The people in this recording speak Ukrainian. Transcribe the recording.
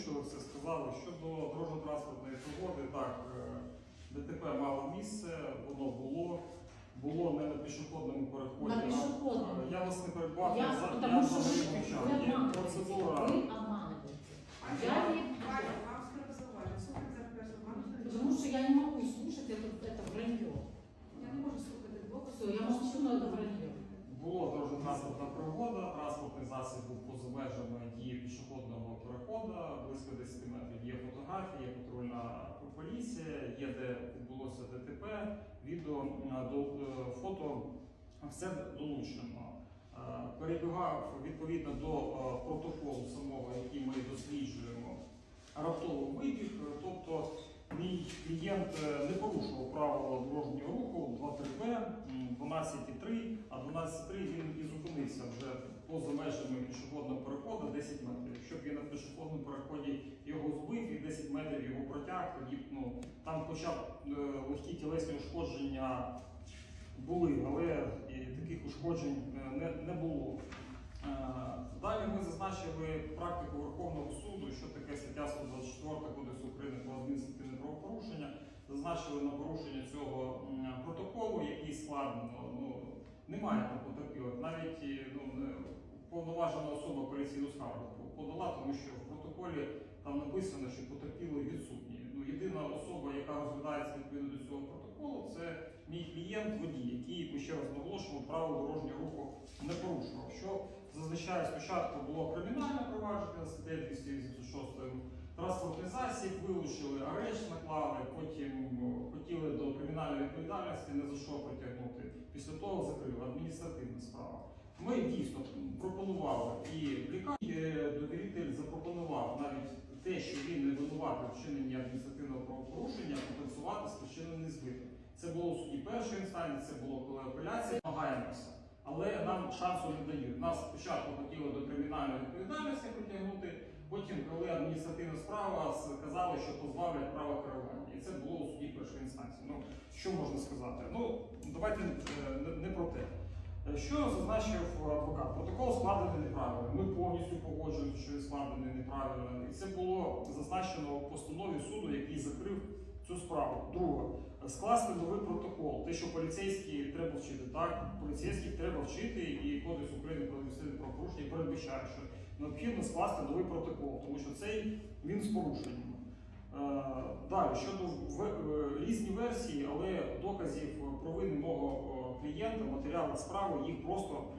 озвучили, все сказали. Щодо дорожньо-транспортної пригоди, так, е, ДТП мало місце, воно було. Було не на пішохідному переході. На а- пішохідному. Я вас не передбав, я, Я, за- потому я что взагалі вы мовчав. Є обманываете. процедура. Вы обманываете. Я не... Потому что я не могу слушать это, это вранье. Я не можу слухати двох. Все, я молчу, но это вранье. Була дорожньо-транспортна пригода, транспортний засіб був поза межами дії пішохідного переходу, близько 10 метрів. Є фотографії, є патрульна поліція, є де відбулося ДТП, відео, е, е, фото, все долучено. Е, Перебігав відповідно до протоколу самого, який ми досліджуємо, раптовий вибіг, тобто Мій клієнт не порушував правила дорожнього руху 2-3Б, 12,3, а 12,3 він і зупинився вже поза межами пішохідного переходу 10 метрів. Якщо він на пішохідному переході його збив і 10 метрів його протяг, тоді ну, там хоча б е, легкі тілесні ушкодження були, але і таких ушкоджень е, не, не було. Е, Далі ми зазначили практику Верховного суду, що таке стаття 124 Кодексу України про адміністративне правопорушення. Зазначили на порушення цього протоколу, який складено. Ну, немає там потерпілих. Навіть і, ну, не- повноважена особа поліційну скаргу подала, тому що в протоколі там написано, що потерпілий відсутні. Ну, єдина особа, яка розглядається відповідно до цього протоколу, це мій клієнт водій, який ми ще раз наголошуємо, правил дорожнього руху не порушував. Що зазначає, спочатку було кримінальне провадження статтею 286 транспортний засіб, вилучили арешт, наклали, потім хотіли до кримінальної відповідальності не за що притягнути. Після того закрили адміністративна справа. Ми дійсно пропонували і лікарні е, довіритель запропонував навіть те, що він не винуватий в вчиненні адміністративного правопорушення, компенсувати спричинений збиток. Це було в суді першої інстанції, це було коли апеляція. Намагаємося. Але нам шансу не дають. Нас спочатку хотіли до кримінальної відповідальності притягнути, потім, коли адміністративна справа, сказали, що позбавлять права керування. І це було у суді першої інстанції. Ну, що можна сказати? Ну, давайте е, не про те. Е, Що зазначив адвокат? Протокол складений неправильно. Ми повністю погоджуємося, що він складений неправильно. І це було зазначено в постанові суду, який закрив цю справу. Друге, скласти новий протокол. Те, що поліцейські треба вчити. Так, поліцейських треба вчити, і Кодекс України про адміністративне правопорушення передбачає, що необхідно скласти новий протокол, тому що цей він з порушеннями. Е, Далі щодо е, різні версії, але доказів провини мого е, матеріал на справу, їх просто